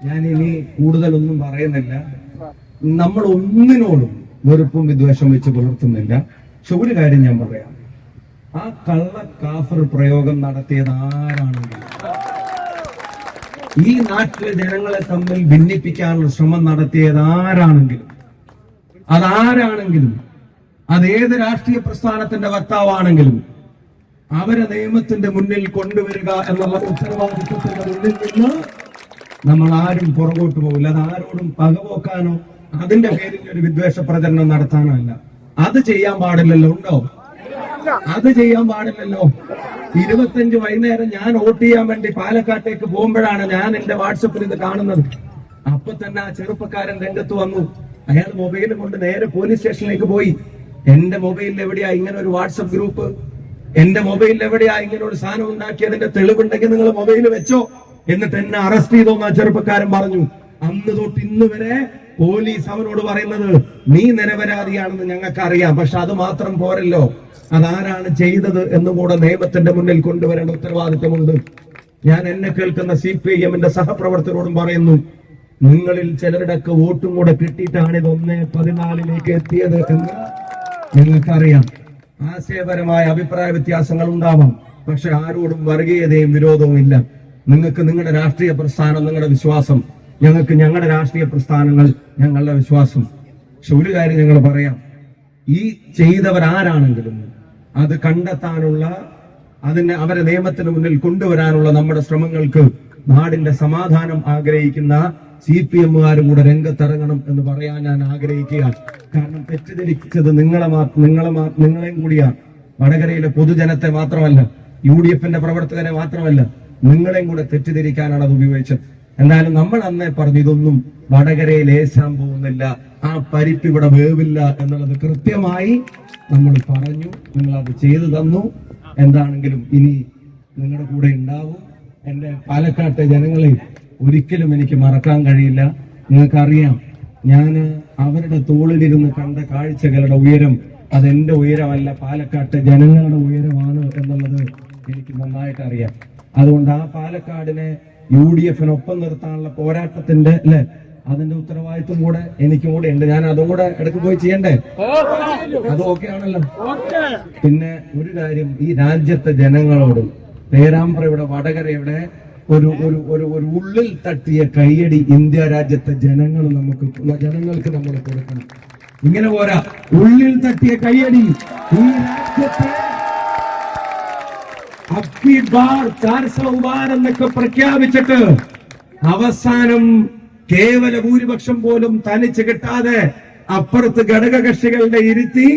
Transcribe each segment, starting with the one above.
ഞാൻ ഇനി കൂടുതലൊന്നും പറയുന്നില്ല. നമ്മൾ ഒന്നിനോടും വെറുപ്പും വിദ്വേഷം വെച്ച് പുലർത്തുന്നില്ല. പക്ഷെ ഒരു കാര്യം ഞാൻ പറയാം. ആ കള്ള കാഫർ പ്രയോഗം നടത്തിയത് ആരാണെങ്കിലും ഈ നാട്ടിലെ ജനങ്ങളെ തമ്മിൽ ഭിന്നിപ്പിക്കാനുള്ള ശ്രമം നടത്തിയത് ആരാണെങ്കിലും? അതാരാണെങ്കിലും? അതേത് രാഷ്ട്രീയ പ്രസ്ഥാനത്തിന്റെ വക്താവാണെങ്കിലും? അവരെ നിയമത്തിന്റെ മുന്നിൽ കൊണ്ടുവരിക എന്നുള്ള ഉത്തരവാദിത്വത്തിന്റെ മുന്നിൽ നിന്ന് നമ്മൾ ആരും പുറകോട്ട് പോകില്ല അത് ആരോടും പകപോക്കാനോ അതിന്റെ പേരിൽ ഒരു വിദ്വേഷ പ്രചരണം നടത്താനോ അല്ല. അത് ചെയ്യാൻ പാടില്ലല്ലോ ഉണ്ടോ? അത് ചെയ്യാൻ പാടില്ലല്ലോ. ഇരുപത്തഞ്ച് വൈകുന്നേരം ഞാൻ വോട്ട് ചെയ്യാൻ വേണ്ടി പാലക്കാട്ടേക്ക് പോകുമ്പോഴാണ് ഞാൻ എന്റെ വാട്സപ്പിൽ ഇത് കാണുന്നത്. അപ്പൊ തന്നെ ആ ചെറുപ്പക്കാരൻ രംഗത്ത് വന്നു. അയാൾ മൊബൈൽ കൊണ്ട് നേരെ പോലീസ് സ്റ്റേഷനിലേക്ക് പോയി. എന്റെ മൊബൈലിൽ എവിടെയാ ഇങ്ങനെ ഒരു വാട്സപ്പ് ഗ്രൂപ്പ്? എന്റെ മൊബൈലിൽ എവിടെയാ ഇങ്ങനെ ഒരു സാധനം ഉണ്ടാക്കിയതിന്റെ തെളിവുണ്ടെങ്കിൽ നിങ്ങൾ മൊബൈൽ വെച്ചോ? എന്നിട്ട് എന്നെ അറസ്റ്റ് ചെയ്തോന്ന് ആ ചെറുപ്പക്കാരൻ പറഞ്ഞു. അന്ന് തൊട്ട് ഇന്ന് വരെ പോലീസ് അവനോട് പറയുന്നത് നീ നിരപരാധിയാണെന്ന് ഞങ്ങൾക്ക് അറിയാം പക്ഷെ അത് മാത്രം പോരല്ലോ. അതാരാണ് ചെയ്തത് എന്നും കൂടെ നിയമത്തിന്റെ മുന്നിൽ കൊണ്ടുവരേണ്ട ഉത്തരവാദിത്തമുണ്ട്. ഞാൻ എന്നെ കേൾക്കുന്ന സി പി ഐ എമ്മിന്റെ സഹപ്രവർത്തകരോടും പറയുന്നു നിങ്ങളിൽ ചിലരുടെയൊക്കെ വോട്ടും കൂടെ കിട്ടിയിട്ടാണ് ഇത് ഒന്ന് പതിനാലിലേക്ക് എത്തിയത് എന്ന് നിങ്ങൾക്കറിയാം. ആശയപരമായ അഭിപ്രായ വ്യത്യാസങ്ങൾ ഉണ്ടാവാം പക്ഷെ ആരോടും വർഗീയതയും വിരോധവും ഇല്ല. നിങ്ങൾക്ക് നിങ്ങളുടെ രാഷ്ട്രീയ പ്രസ്ഥാനം നിങ്ങളുടെ വിശ്വാസം ഞങ്ങൾക്ക് ഞങ്ങളുടെ രാഷ്ട്രീയ പ്രസ്ഥാനങ്ങൾ ഞങ്ങളുടെ വിശ്വാസം. പക്ഷെ ഒരു കാര്യം ഞങ്ങൾ പറയാം. ഈ ചെയ്തവരാരാണെങ്കിലും അത് കണ്ടെത്താനുള്ള അതിനെ അവരെ നിയമത്തിന് മുന്നിൽ കൊണ്ടുവരാനുള്ള നമ്മുടെ ശ്രമങ്ങൾക്ക് നാടിന്റെ സമാധാനം ആഗ്രഹിക്കുന്ന സി പി എമ്മുകാരും കൂടെ രംഗത്തിറങ്ങണം എന്ന് പറയാൻ ഞാൻ ആഗ്രഹിക്കുകയാണ്. കാരണം തെറ്റിദ്ധരിച്ചത് നിങ്ങളെ നിങ്ങളെ നിങ്ങളെയും കൂടിയാണ്. വടകരയിലെ പൊതുജനത്തെ മാത്രമല്ല യു ഡി എഫിന്റെ പ്രവർത്തകരെ മാത്രമല്ല നിങ്ങളെയും കൂടെ തെറ്റിദ്ധരിക്കാനാണ് അത് ഉപയോഗിച്ചത്. എന്നാലും നമ്മൾ അന്നേ പറഞ്ഞു ഇതൊന്നും വടകരയിൽ ഏശാൻ പോകുന്നില്ല. ആ പരിപ്പ് ഇവിടെ വേവില്ല. എന്നുള്ളത് കൃത്യമായി നമ്മൾ പറഞ്ഞു. നിങ്ങൾ അത് ചെയ്തു തന്നു. എന്താണെങ്കിലും ഇനി നിങ്ങളുടെ കൂടെ ഉണ്ടാവും. എന്റെ പാലക്കാട്ടെ ജനങ്ങളെ ഒരിക്കലും എനിക്ക് മറക്കാൻ കഴിയില്ല. നിങ്ങൾക്കറിയാം ഞാൻ അവരുടെ തോളിലിരുന്ന് കണ്ട കാഴ്ചകളുടെ ഉയരം അതെന്റെ ഉയരമല്ല പാലക്കാട്ടെ ജനങ്ങളുടെ ഉയരമാണ് എന്നുള്ളത് എനിക്ക് നന്നായിട്ട് അറിയാം അതുകൊണ്ട് ആ പാലക്കാടിനെ യു ഡി എഫിനൊപ്പം നിർത്താനുള്ള പോരാട്ടത്തിന്റെ അല്ലെ? അതിന്റെ ഉത്തരവാദിത്വം കൂടെ എനിക്കും കൂടെ ഉണ്ട് ഞാൻ അതും കൂടെ ഇടയ്ക്ക് പോയി ചെയ്യണ്ടേ? അത് ഓക്കെ ആണല്ലോ. പിന്നെ ഒരു കാര്യം ഈ രാജ്യത്തെ ജനങ്ങളോട് പേരാമ്പ്രയുടെ വടകരയുടെ ഒരു ഒരു ഒരു ഒരു ഉള്ളിൽ തട്ടിയ കൈയടി ഇന്ത്യ രാജ്യത്തെ ജനങ്ങൾ നമുക്ക് ജനങ്ങൾക്ക് നമ്മൾ കൊടുക്കണം. ഇങ്ങനെ പോരാ. ഉള്ളിൽ തട്ടിയ കൈയടി ഈ രാജ്യത്തെ എന്നൊക്കെ പ്രഖ്യാപിച്ചിട്ട് അവസാനം കേവല ഭൂരിപക്ഷം പോലും തനിച്ച് കിട്ടാതെ അപ്പുറത്ത് ഘടകകക്ഷികളുടെ ഇരുത്തി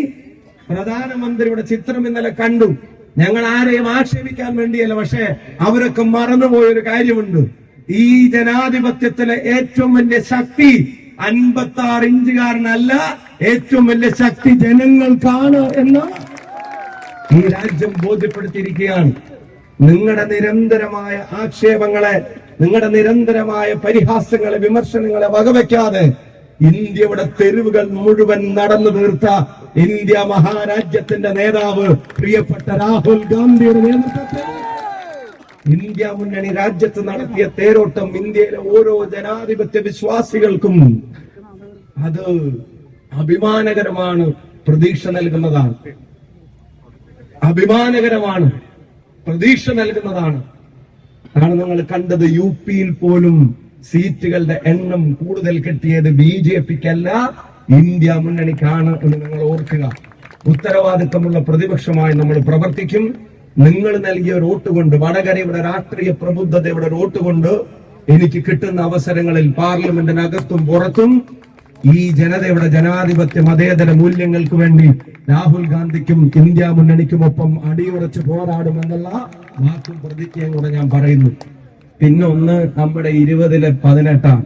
പ്രധാനമന്ത്രിയുടെ ചിത്രം ഇന്നലെ കണ്ടു. ഞങ്ങൾ ആരെയും ആക്ഷേപിക്കാൻ വേണ്ടിയല്ല പക്ഷെ അവരൊക്കെ മറന്നുപോയൊരു കാര്യമുണ്ട്. ഈ ജനാധിപത്യത്തിലെ ഏറ്റവും വലിയ ശക്തി അൻപത്തി ആറ് ഇഞ്ചുകാരനല്ല ഏറ്റവും വലിയ ശക്തി ജനങ്ങൾക്കാണ് എന്ന് ഈ രാജ്യം ബോധ്യപ്പെടുത്തിയിരിക്കുകയാണ്. നിങ്ങളുടെ നിരന്തരമായ ആക്ഷേപങ്ങളെ നിങ്ങളുടെ നിരന്തരമായ പരിഹാസങ്ങളെ വിമർശനങ്ങളെ വകവെക്കാതെ ഇന്ത്യയുടെ തെരുവുകൾ മുഴുവൻ നടന്നു തീർത്ത ഇന്ത്യ മഹാരാജ്യത്തിന്റെ നേതാവ് പ്രിയപ്പെട്ട രാഹുൽ ഗാന്ധിയുടെ നേതൃത്വത്തിൽ. ഇന്ത്യ മുന്നണി രാജ്യത്ത് നടത്തിയ തേരോട്ടം ഇന്ത്യയിലെ ഓരോ ജനാധിപത്യ വിശ്വാസികൾക്കും അത് അഭിമാനകരമാണ് പ്രതീക്ഷ നൽകുന്നതാണ്. അഭിമാനകരമാണ്. പ്രതീക്ഷ നൽകുന്നതാണ്. അതാണ് നിങ്ങൾ കണ്ടത് യു പിയിൽ പോലും സീറ്റുകളുടെ എണ്ണം കൂടുതൽ കിട്ടിയത് ബി ജെ പിക്കല്ല ഇന്ത്യ മുന്നണിക്കാണ് എന്ന് നിങ്ങൾ ഓർക്കുക. ഉത്തരവാദിത്തമുള്ള പ്രതിപക്ഷമായി നമ്മൾ പ്രവർത്തിക്കും. നിങ്ങൾ നൽകിയ റോട്ട് കൊണ്ട് വടകരയുടെ രാഷ്ട്രീയ പ്രബുദ്ധതയുടെ റോട്ട് കൊണ്ട് എനിക്ക് കിട്ടുന്ന അവസരങ്ങളിൽ പാർലമെന്റിനകത്തും പുറത്തും ഈ ജനതയുടെ ജനാധിപത്യ മതേതര മൂല്യങ്ങൾക്ക് വേണ്ടി രാഹുൽ ഗാന്ധിക്കും ഇന്ത്യ മുന്നണിക്കുമൊപ്പം അടിയുറച്ച് പോരാടുമെന്നുള്ള വാക്കും പ്രതിജ്ഞയും കൂടെ ഞാൻ പറയുന്നു. പിന്നെ ഒന്ന് നമ്മുടെ ഇരുപതിലെ പതിനെട്ടാം